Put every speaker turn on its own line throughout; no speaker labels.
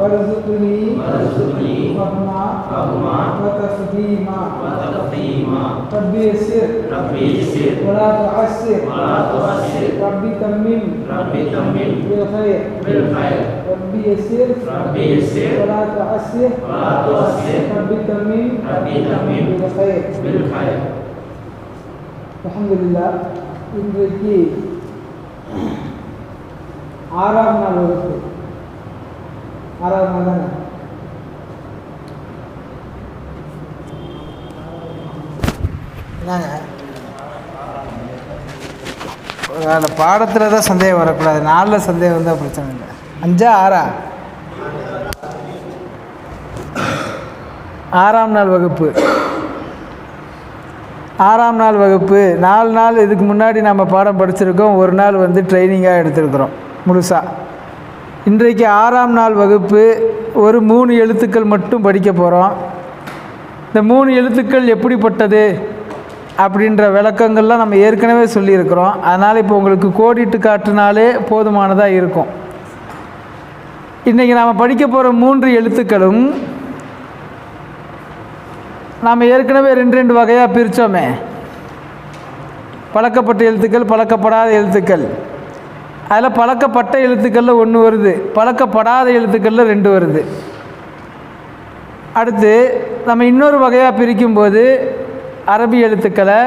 وارزقني
وارزقني
فهما
فهما
وتفهيما
وتفهيما
رب يسر
ربي يسر
ولا تعسر
ولا تعسر
رب تمم
ربي تمم
بالخير
بالخير
رب يسر
ربي يسر
ولا تعسر
ولا تعسر
رب تمم
ربي تمم
بالخير
بالخير
அல்ஹம்துலில்லா இன்றைக்கு ஆறாம் நாள் வகுப்பு ஆறாம் நாள் தானே? என்னங்க? அந்த பாடத்தில் தான் சந்தேகம் வரக்கூடாது. நாளில் சந்தேகம் வந்தால் பிரச்சனை இல்லை. அஞ்சா ஆறா? ஆறாம் நாள் வகுப்பு. ஆறாம் நாள் வகுப்பு. நாலு நாள் இதுக்கு முன்னாடி நம்ம பாடம் படிச்சிருக்கோம். ஒரு நாள் வந்து ட்ரைனிங்காக எடுத்திருக்கிறோம். முழுசாக இன்றைக்கு ஆறாம் நாள் வகுப்பு ஒரு மூணு எழுத்துக்கள் மட்டும் படிக்க போகிறோம் இந்த மூணு எழுத்துக்கள் எப்படிப்பட்டது அப்படின்ற விளக்கங்கள்லாம் நம்ம ஏற்கனவே சொல்லியிருக்கிறோம். அதனால் இப்போ உங்களுக்கு கோடிட்டு காட்டினாலே போதுமானதாக இருக்கும். இன்றைக்கி நாம் படிக்க போகிற மூன்று எழுத்துக்களும் நாம் ஏற்கனவே ரெண்டு ரெண்டு வகையாக பிரித்தோமே பழக்கப்பட்ட எழுத்துக்கள் பழக்கப்படாத எழுத்துக்கள். அதில் பழக்கப்பட்ட எழுத்துக்களில் ஒன்று வருது. பழக்கப்படாத எழுத்துக்களில் ரெண்டு வருது. அடுத்து நம்ம இன்னொரு வகையாக பிரிக்கும்போது அரபி எழுத்துக்களை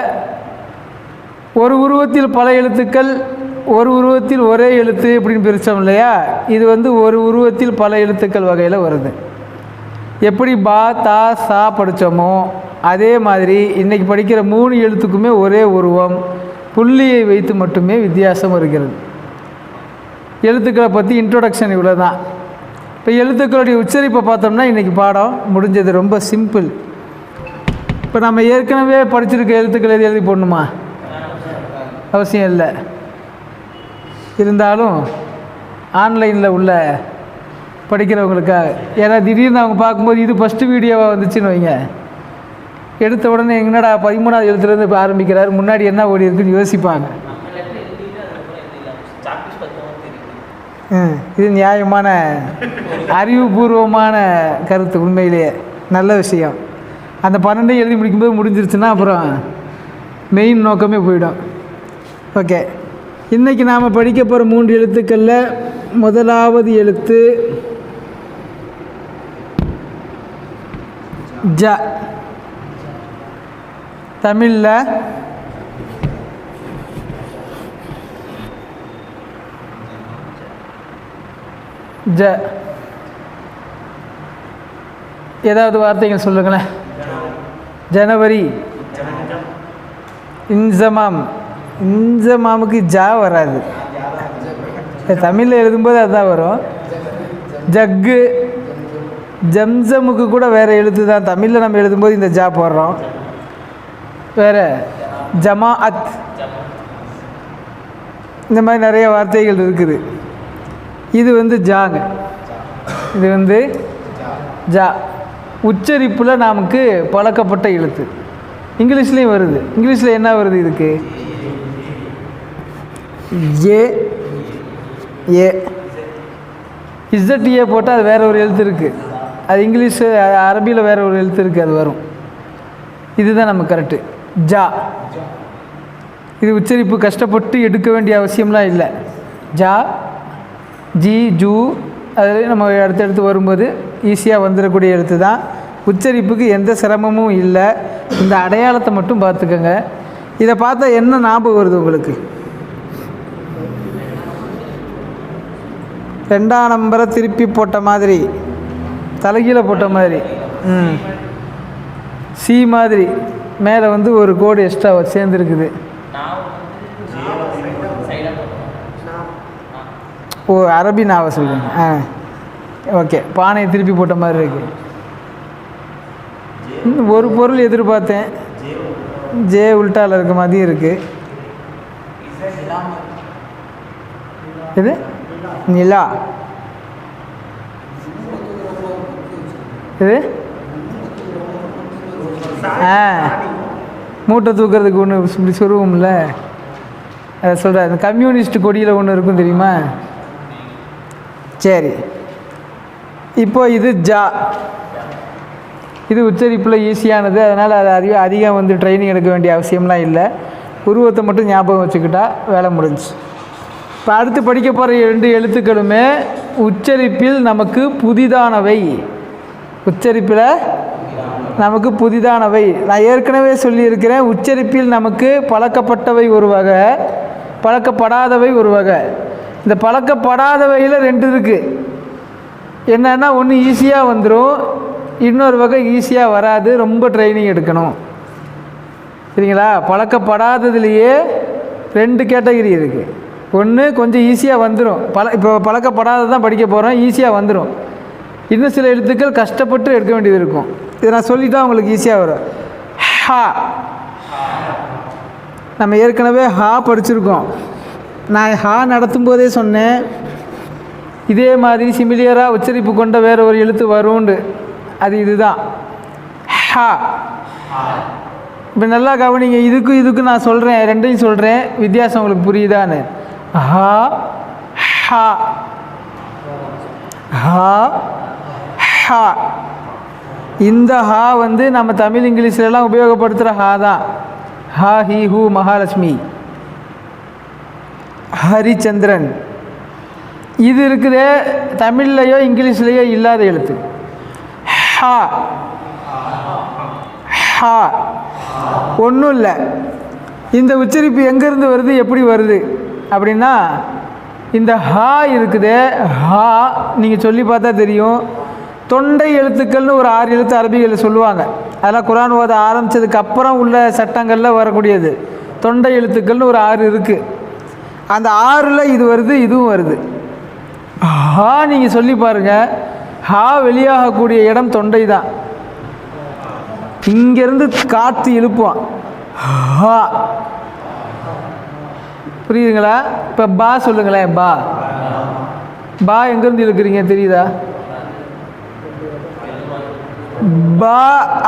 ஒரு உருவத்தில் பல எழுத்துக்கள் ஒரு உருவத்தில் ஒரே எழுத்து இப்படின்னு பிரித்தோம் இல்லையா? இது வந்து ஒரு உருவத்தில் பல எழுத்துக்கள் வகையில் வருது. எப்படி பா தா சா படித்தோமோ அதே மாதிரி இன்றைக்கி படிக்கிற மூணு எழுத்துக்குமே ஒரே உருவம் புள்ளியை வைத்து மட்டுமே வித்தியாசம் வருகிறது. எழுத்துக்களை பற்றி இன்ட்ரொடக்ஷன் இவ்வளோ தான் இப்போ எழுத்துக்களுடைய உச்சரிப்பை பார்த்தோம்னா இன்றைக்கி பாடம் முடிஞ்சது. ரொம்ப சிம்பிள் இப்போ நம்ம ஏற்கனவே படிச்சிருக்க எழுத்துக்கள் எது எழுதி போடணுமா? அவசியம் இல்லை. இருந்தாலும் ஆன்லைனில் உள்ள படிக்கிறவங்களுக்காக ஏன்னா திடீர்னு அவங்க பார்க்கும்போது இது ஃபஸ்ட்டு வீடியோவாக வந்துச்சுன்னு வைங்க. எடுத்த உடனே என்னடா பதிமூணாவது எழுத்துலேருந்து இப்போ ஆரம்பிக்கிறார்? முன்னாடி என்ன ஓடி இருக்குன்னு யோசிப்பாங்க. இது நியாயமான அறிவுபூர்வமான கருத்து உண்மையிலேயே நல்ல விஷயம். அந்த பன்னெண்டையும் எழுதி முடிக்கும்போது முடிஞ்சிருச்சுன்னா அப்புறம் மெயின் நோக்கமே போயிடும். ஓகே இன்றைக்கி நாம் படிக்க போகிற மூன்று எழுத்துக்களில் முதலாவது எழுத்து ஜ. தமிழில் ஜ. ஏதாவது வார்த்தைகள் சொல்லுங்களேன். ஜனவரி. இன்சமாம். இன்சமாமுக்கு ஜா வராது. தமிழில் எழுதும்போது அதுதான் வரும். ஜக்கு. ஜம்சமுக்கு கூட வேறு எழுத்து தான் தமிழில் நம்ம எழுதும்போது இந்த ஜா போடுறோம். வேறு. ஜமாஅத். இந்த மாதிரி நிறைய வார்த்தைகள் இருக்குது. இது வந்து ஜாங்க இது வந்து ஜா. உச்சரிப்பில் நமக்கு பழக்கப்பட்ட எழுத்து. இங்கிலீஷ்லேயும் வருது. இங்கிலீஷில் என்ன வருது இதுக்கு? ஏ ஏ. இசட் போட்டால் அது வேறு ஒரு எழுத்து இருக்குது அது இங்கிலீஷு அரபியில் வேறு ஒரு எழுத்து இருக்குது அது வரும். இதுதான் நம்ம கரெக்டு ஜா. இது உச்சரிப்பு கஷ்டப்பட்டு எடுக்க வேண்டிய அவசியம்லாம் இல்லை. ஜா. ஜி ஜூ அதில் நம்ம அடுத்தடுத்து வரும்போது ஈஸியாக வந்துடக்கூடிய எழுத்து தான். உச்சரிப்புக்கு எந்த சிரமமும் இல்லை. இந்த அடையாளத்தை மட்டும் பார்த்துக்கோங்க. இதை பார்த்தா என்ன ஞாபகம் வருது உங்களுக்கு? ரெண்டாம் நம்பரை திருப்பி போட்ட மாதிரி. தலைகீழ போட்ட மாதிரி. ம். சி மாதிரி. மேலே வந்து ஒரு கோடு எக்ஸ்ட்ரா சேர்ந்துருக்குது. ஓ அரபி நாவை சொல்லுங்க ஆ. ஓகே பானையை திருப்பி போட்ட மாதிரி இருக்கு. ஒரு பொருள் எதிர்பார்த்தேன். ஜே உல்டாவில் இருக்க மாதிரியும் இருக்கு. இது நிலா. இது ஆ. மூட்டை தூக்கிறதுக்கு ஒன்று இப்படி சொருவோம்ல அதை சொல்கிறேன் அந்த கம்யூனிஸ்ட் கொடியில் ஒன்று இருக்கும் தெரியுமா? சரி. இப்போ இது ஜா. இது உச்சரிப்பில் ஈஸியானது. அதனால் அது அதிக அதிகம் வந்து ட்ரைனிங் எடுக்க வேண்டிய அவசியம்லாம் இல்லை. உருவத்தை மட்டும் ஞாபகம் வச்சுக்கிட்டா வேலை முடிஞ்சு இப்போ அடுத்து படிக்க போகிற ரெண்டு எழுத்துக்களுமே உச்சரிப்பில் நமக்கு புதிதானவை. உச்சரிப்பில் நமக்கு புதிதானவை. நான் ஏற்கனவே சொல்லியிருக்கிறேன் உச்சரிப்பில் நமக்கு பழக்கப்பட்டவை ஒரு வகை பழக்கப்படாதவை ஒரு வகை. இந்த பழக்கப்படாத வகையில் ரெண்டு இருக்குது என்னன்னா ஒன்று ஈஸியாக வந்துடும் இன்னொரு வகை ஈஸியாக வராது ரொம்ப ட்ரைனிங் எடுக்கணும். சரிங்களா? பழக்கப்படாததுலேயே ரெண்டு கேட்டகரி இருக்குது ஒன்று கொஞ்சம் ஈஸியாக வந்துடும் பல இப்போ பழக்கப்படாத தான் படிக்க போகிறோம் ஈஸியாக வந்துடும் இன்னும் சில எழுத்துக்கள் கஷ்டப்பட்டு எடுக்க வேண்டியது இருக்கும். இதை நான் சொல்லிட்டா உங்களுக்கு ஈஸியாக வரும். ஹா. நம்ம ஏற்கனவே ஹா படிச்சிருக்கோம். நான் ஹா நடத்தும் போதே சொன்னேன் இதே மாதிரி சிமிலியராக உச்சரிப்பு கொண்ட வேற ஒரு எழுத்து வரும்ண்டு அது இதுதான். ஹா. இப்போ நல்லா கவனிங்க இதுக்கும் இதுக்கும் நான் சொல்கிறேன் ரெண்டையும் சொல்கிறேன் வித்தியாசம் உங்களுக்கு புரியுதான்னு. ஹா ஹா. ஹா ஹா. இந்த ஹா வந்து நம்ம தமிழ் இங்கிலீஷ்லலாம் உபயோகப்படுத்துகிற ஹா தான். ஹா ஹி ஹூ மகாலட்சுமி. ஹரிச்சந்திரன். இது இருக்குதே தமிழ்லையோ இங்கிலீஷ்லேயோ இல்லாத எழுத்து. ஹா. ஹா. ஒன்றும் இல்லை. இந்த உச்சரிப்பு எங்கேருந்து வருது எப்படி வருது? அப்படின்னா இந்த ஹா இருக்குதே ஹா நீங்கள் சொல்லி பார்த்தா தெரியும். தொண்டை எழுத்துக்கள்னு ஒரு ஆறு எழுத்து அரபிகளில் சொல்லுவாங்க. அதெல்லாம் குரான் ஓத ஆரம்பித்ததுக்கு அப்புறம் உள்ள சட்டங்களில் வரக்கூடியது. தொண்டை எழுத்துக்கள்னு ஒரு ஆறு இருக்குது அந்த ஆறில் இது வருது இதுவும் வருது. ஹா நீங்கள் சொல்லி பாருங்கள் ஹா வெளியாகக்கூடிய இடம் தொண்டை தான் இங்கேருந்து காற்று இழுப்புவான் ஹா புரியுதுங்களா? இப்போ பா சொல்லுங்களேன் பா. பா எங்கேருந்து இழுக்கிறீங்க தெரியுதா? பா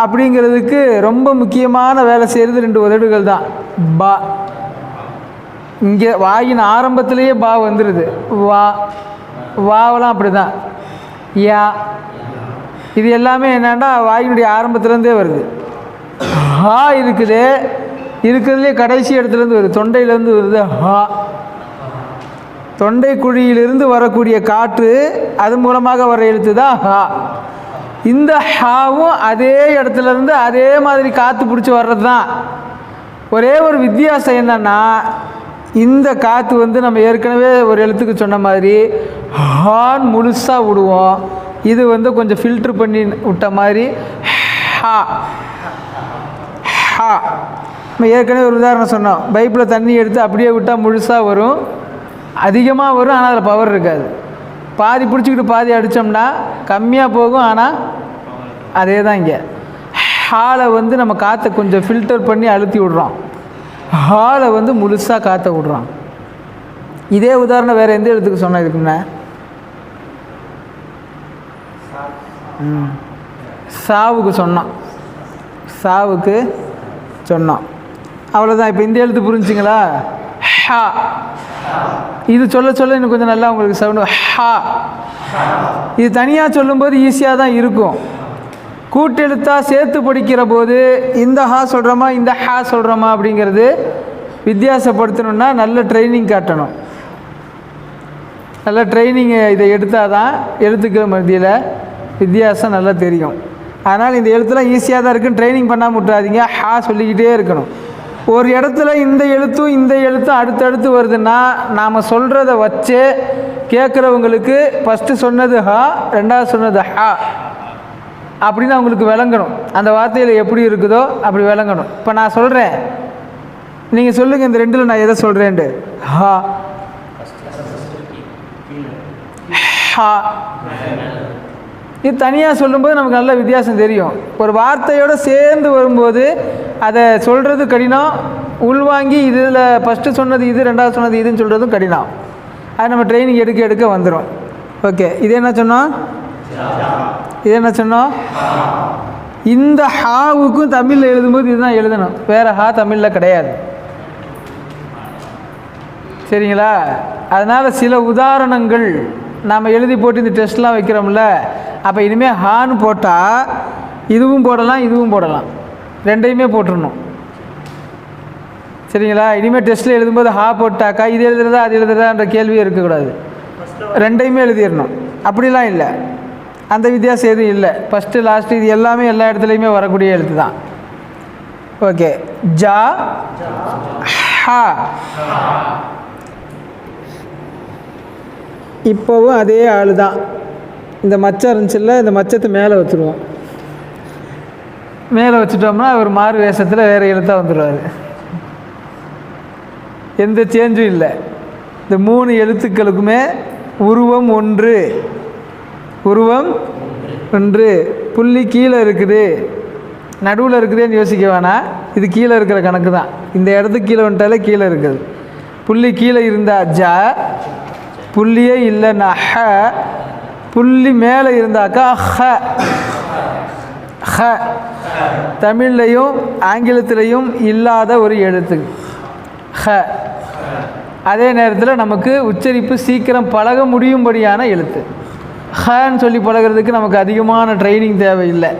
அப்படிங்கிறதுக்கு ரொம்ப முக்கியமான வேலை செய்கிறது ரெண்டு உதடுகள் தான் பா. இங்கே வாயின் ஆரம்பத்திலேயே பா வந்துடுது வா வாவெல்லாம் அப்படி தான் யா. இது எல்லாமே என்னென்னா வாயினுடைய ஆரம்பத்துலேருந்தே வருது. ஹா இருக்குது. இருக்கிறதுலே கடைசி இடத்துலேருந்து வருது. தொண்டையிலேருந்து வருது. ஹா. தொண்டை குழியிலிருந்து வரக்கூடிய காற்று அது மூலமாக வர எழுத்து தான் ஹா. இந்த ஹாவும் அதே இடத்துலேருந்து அதே மாதிரி காற்று பிடிச்சி வர்றது தான் ஒரே ஒரு வித்தியாசம் என்னென்னா இந்த காற்று வந்து நம்ம ஏற்கனவே ஒரு எழுத்துக்கு சொன்ன மாதிரி ஹான் முழுசாக விடுவோம். இது வந்து கொஞ்சம் ஃபில்ட்ரு பண்ணி விட்ட மாதிரி ஹா. ஹா. நம்ம ஏற்கனவே ஒரு உதாரணம் சொன்னோம். பைப்பில் தண்ணி எடுத்து அப்படியே விட்டால் முழுசாக வரும். அதிகமாக வரும் ஆனால் அதில் பவர் இருக்காது. பாதி பிடிச்சிக்கிட்டு பாதி அடித்தோம்னா கம்மியாக போகும் ஆனால் அதே தான் இங்கே. ஹாலை வந்து நம்ம காற்றை கொஞ்சம் ஃபில்டர் பண்ணி அழுத்தி விடுறோம். ஹாலை வந்து முழுசாக காற்ற விடுறான். இதே உதாரணம் வேறு எந்த இடத்துக்கு சொன்னேன் இதுக்கு முன்னே? ம். சாவுக்கு சொன்னான். சாவுக்கு சொன்னான். அவ்வளோதான் இப்போ இந்த எழுத்து புரிஞ்சுங்களா? ஹா. இது சொல்ல சொல்ல இன்னும் கொஞ்சம் நல்லா உங்களுக்கு சவுண்டு ஹா. இது தனியாக சொல்லும்போது ஈஸியாக தான் இருக்கும். கூட்டெழுத்தாக சேர்த்து படிக்கிற போது இந்த ஹா சொல்கிறோமா இந்த ஹா சொல்கிறோமா அப்படிங்கிறது வித்தியாசப்படுத்தணும்னா நல்ல ட்ரைனிங் காட்டணும். நல்ல ட்ரைனிங் இதை எடுத்தால் தான் எழுத்துக்கள் மத்தியில் வித்தியாசம் நல்லா தெரியும். அதனால் இந்த எழுத்துலாம் ஈஸியாக தான் இருக்குன்னு ட்ரைனிங் பண்ணாமல் விட்றாதீங்க ஹா சொல்லிக்கிட்டே இருக்கணும். ஒரு இடத்துல இந்த எழுத்தும் இந்த எழுத்தும் அடுத்தடுத்து வருதுன்னா நாம் சொல்கிறத வச்சு கேட்குறவங்களுக்கு ஃபஸ்ட்டு சொன்னது ஹா ரெண்டாவது சொன்னது ஹா. அப்படின்னு அவங்களுக்கு விளங்கணும். அந்த வார்த்தையில் எப்படி இருக்குதோ அப்படி விளங்கணும். இப்போ நான் சொல்கிறேன் நீங்கள் சொல்லுங்கள் இந்த ரெண்டில் நான் எதை சொல்கிறேன்ட்டு ஹா. ஹா. இது தனியாக சொல்லும்போது நமக்கு நல்ல வித்தியாசம் தெரியும். ஒரு வார்த்தையோடு சேர்ந்து வரும்போது அதை சொல்கிறது கடினம். உள்வாங்கி இதில் ஃபஸ்ட்டு சொன்னது இது ரெண்டாவது சொன்னது இதுன்னு சொல்கிறதும் கடினம். அது நம்ம ட்ரைனிங் எடுக்க எடுக்க வந்துடும் ஓகே இது என்ன சொன்னோம்? இது என்ன சொன்னோம்? இந்த ஹாவுக்கும் தமிழில் எழுதும்போது இதுதான் எழுதணும். வேறு ஹா தமிழில் கிடையாது. சரிங்களா? அதனால் சில உதாரணங்கள் நாம் எழுதி போட்டு இந்த டெஸ்ட்லாம் வைக்கிறோம்ல அப்போ இனிமேல் ஹான்னு போட்டால் இதுவும் போடலாம் இதுவும் போடலாம். ரெண்டையுமே போட்டுடணும் சரிங்களா? இனிமேல் டெஸ்ட்டில் எழுதும்போது ஹா போட்டாக்கா இது எழுதுறதா அது எழுதுறதான்ற கேள்வியே இருக்கக்கூடாது. ரெண்டையுமே எழுதிடணும். அப்படிலாம் இல்லை. அந்த வித்தியாசம் எதுவும் இல்லை. ஃபஸ்ட்டு லாஸ்ட்டு இது எல்லாமே எல்லா இடத்துலையுமே வரக்கூடிய எழுத்து தான். ஓகே ஜா ஹா. இப்போவும் அதே ஆள் தான். இந்த மச்சம் இருந்துச்சுல்ல இந்த மச்சத்தை மேலே வச்சுருவோம். மேலே வச்சுட்டோம்னா அவர் மாறு வேஷத்தில் வேறு எழுத்தாக வந்துடுவார் எந்த சேஞ்சும் இல்லை. இந்த மூணு எழுத்துக்களுக்குமே உருவம் ஒன்று. உருவம் ஒன்று புள்ளி கீழே இருக்குது. நடுவில் இருக்குதேன்னு யோசிக்க வேணாம் இது கீழே இருக்கிற கணக்கு தான். இந்த இடத்துக்கு கீழே வந்துட்டாலே கீழே இருக்குது. புள்ளி கீழே இருந்தா ஜ புள்ளியே இல்லைன்னா ஹ புள்ளி மேலே இருந்தாக்கா ஹ. ஹ. தமிழ்லையும் ஆங்கிலத்திலையும் இல்லாத ஒரு எழுத்து. ஹ. அதே நேரத்தில் நமக்கு உச்சரிப்பு சீக்கிரம் பழக முடியும்படியான எழுத்து. ஹன்னு சொல்லி பழகிறதுக்கு நமக்கு அதிகமான ட்ரைனிங் தேவையில்லை.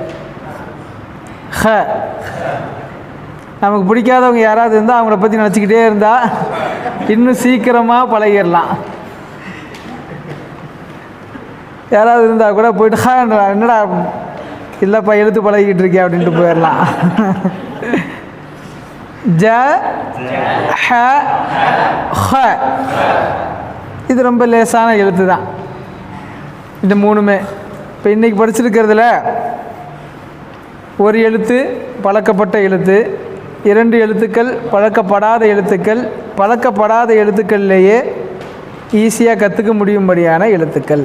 ஹ நமக்கு பிடிக்காதவங்க யாராவது இருந்தால் அவங்கள பற்றி நினச்சிக்கிட்டே இருந்தால் இன்னும் சீக்கிரமாக பழகிடலாம். யாராவது இருந்தால் கூட போயிட்டு ஹா என்னடா இல்லைப்பா எழுத்து பழகிக்கிட்டு இருக்கேன் அப்படின்ட்டு போயிடலாம். ஜ ஹ ஹ. இது ரொம்ப லேசான எழுத்து தான். இந்த மூணுமே. இப்போ இன்றைக்கி படிச்சிருக்கிறதுல ஒரு எழுத்து பழக்கப்பட்ட எழுத்து இரண்டு எழுத்துக்கள் பழக்கப்படாத எழுத்துக்கள் பழக்கப்படாத எழுத்துக்கள்லேயே ஈஸியாக கற்றுக்க முடியும்படியான எழுத்துக்கள்.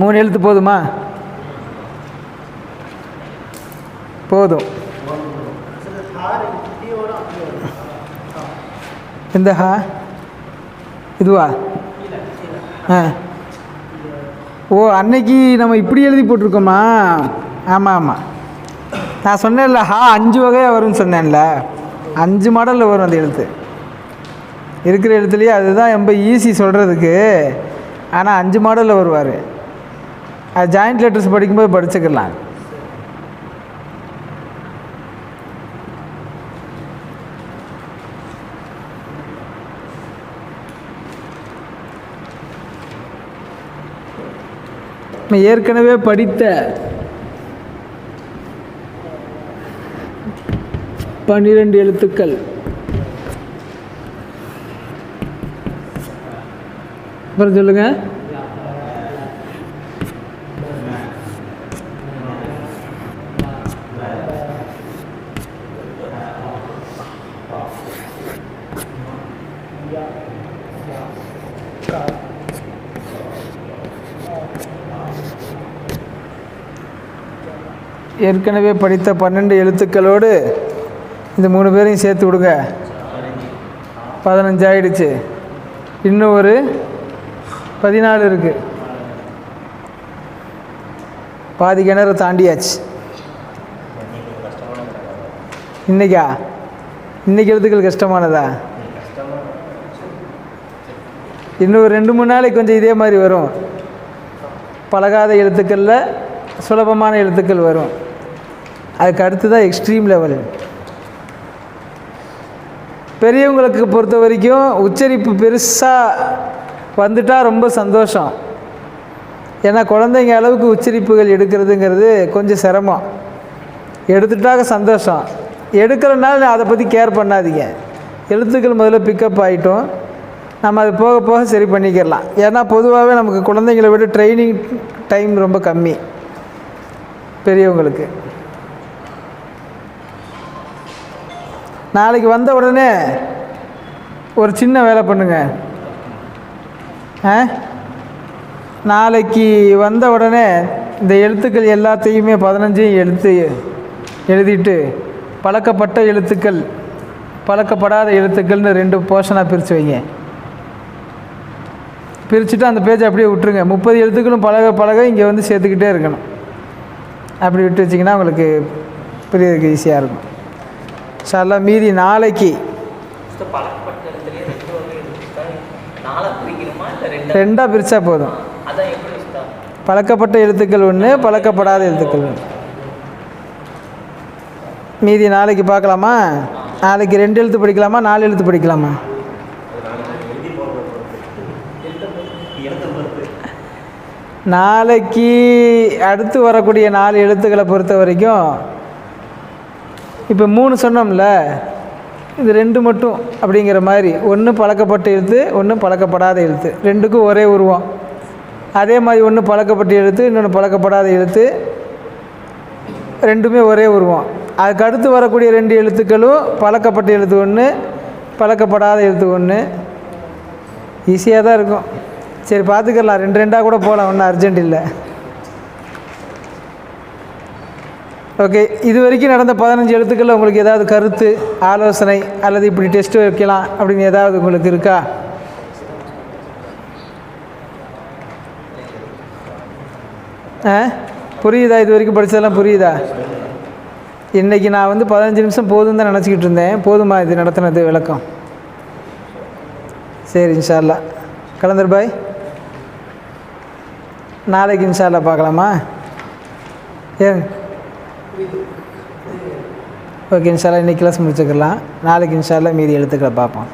மூணு எழுத்து போதுமா? போதும். இந்த ஹா இதுவா? ஆ. ஓ அன்னைக்கு நம்ம இப்படி எழுதி போட்டிருக்கோமா? ஆமாம் ஆமாம் நான் சொன்னேன்ல ஹா அஞ்சு வகையாக வரும்னு சொன்னேன்ல. அஞ்சு மாடலில் வரும் அந்த எழுத்து. இருக்கிற எழுத்துலேயே அதுதான் ரொம்ப ஈஸி சொல்கிறதுக்கு ஆனால் அஞ்சு மாடலில் வருவார். அது ஜாயிண்ட் லெட்டர்ஸ் படிக்கும்போது படிச்சுக்கலாம். நம்ம ஏற்கனவே படித்த பன்னிரெண்டு எழுத்துக்கள். அப்புறம் சொல்லுங்கள் ஏற்கனவே படித்த பன்னெண்டு எழுத்துக்களோடு இந்த மூணு பேரையும் சேர்த்து விடுங்க. பதினஞ்சு ஆயிடுச்சு. இன்னும் ஒரு பதினாலு இருக்குது பாதி கிணறு தாண்டியாச்சு. இன்னைக்கா? இன்னைக்கு எழுத்துக்கள் கஷ்டமானதா? இன்னும் ஒரு ரெண்டு மூணு நாளைக்கு கொஞ்சம் இதே மாதிரி வரும். பழகாத எழுத்துக்களில் சுலபமான எழுத்துக்கள் வரும். அதுக்கு அடுத்து தான் எக்ஸ்ட்ரீம் லெவல் பெரியவங்களுக்கு பொறுத்த வரைக்கும் உச்சரிப்பு பெருசாக வந்துட்டால் ரொம்ப சந்தோஷம். ஏன்னா குழந்தைங்க அளவுக்கு உச்சரிப்புகள் எடுக்கிறதுங்கிறது கொஞ்சம் சிரமம். எடுத்துட்டாக சந்தோஷம். எடுக்கிறனால அதை பற்றி கேர் பண்ணாதீங்க. எழுத்துக்கள் முதல்ல பிக்கப் ஆகிட்டோம் நம்ம அது போக போக சரி பண்ணிக்கிறலாம் ஏன்னா பொதுவாகவே நமக்கு குழந்தைங்களை விட ட்ரைனிங் டைம் ரொம்ப கம்மி. பெரியவங்களுக்கு. நாளைக்கு வந்த உடனே ஒரு சின்ன வேலை பண்ணுங்க. ஆ? நாளைக்கு வந்த உடனே இந்த எழுத்துக்கள் எல்லாத்தையுமே பதினஞ்சையும் எழுத்து எழுதிட்டு பழக்கப்பட்ட எழுத்துக்கள் பழக்கப்படாத எழுத்துக்கள்னு ரெண்டு போர்ஷனாக பிரித்து வைங்க. பிரிச்சுட்டு அந்த பேஜை அப்படியே விட்டுருங்க. முப்பது எழுத்துக்களும் பழக பழக இங்கே வந்து சேர்த்துக்கிட்டே இருக்கணும். அப்படி விட்டு வச்சிங்கன்னா உங்களுக்கு புரியறதுக்கு ஈஸியாக இருக்கும். சார்லா மீதி நாளைக்கு. ரெண்டாக பிரித்தா போதும். பழக்கப்பட்ட எழுத்துக்கள் ஒன்று பழக்கப்படாத எழுத்துக்கள் ஒன்று மீதி நாளைக்கு பார்க்கலாமா? நாளைக்கு ரெண்டு எழுத்து படிக்கலாமா? நாலு எழுத்து படிக்கலாமா? நாளைக்கு அடுத்து வரக்கூடிய நாலு எழுத்துக்களை பொறுத்த வரைக்கும் இப்போ மூணு சொன்னோம்ல இது ரெண்டு மட்டும் அப்படிங்கிற மாதிரி ஒன்று பழக்கப்பட்ட எழுத்து ஒன்று பழக்கப்படாத எழுத்து. ரெண்டுக்கும் ஒரே உருவம். அதே மாதிரி ஒன்று பழக்கப்பட்ட எழுத்து இன்னொன்று பழக்கப்படாத எழுத்து. ரெண்டுமே ஒரே உருவம். அதுக்கு அடுத்து வரக்கூடிய ரெண்டு எழுத்துக்களும் பழக்கப்பட்ட எழுத்து ஒன்று பழக்கப்படாத எழுத்து ஒன்று ஈஸியாக தான் இருக்கும். சரி பார்த்துக்கலாம். ரெண்டு ரெண்டாக கூட போகலாம் ஒன்றும் அர்ஜென்ட் இல்லை. ஓகே இது வரைக்கும் நடந்த பதினஞ்சு எழுத்துக்களில் உங்களுக்கு ஏதாவது கருத்து ஆலோசனை அல்லது இப்படி டெஸ்ட் வைக்கலாம் அப்படின்னு ஏதாவது உங்களுக்கு இருக்கா? ஆ? புரியுதா? இது வரைக்கும் படித்ததெல்லாம் புரியுதா? இன்றைக்கி நான் வந்து பதினஞ்சு நிமிஷம் போதும் தான் நினச்சிக்கிட்டு இருந்தேன். போதுமா இது நடத்தினது விளக்கம்? சரி இன்ஷால்லா கலந்தர் பாய் நாளைக்கு இன்ஷால்லா பார்க்கலாமா? ஏன்? ஓகே இன்ஷால்லா இன்றைக்கி கிளாஸ் முடிச்சுக்கலாம். நாளைக்கு இன்ஷால்லா மீதி எழுத்துக்களை பார்ப்போம்.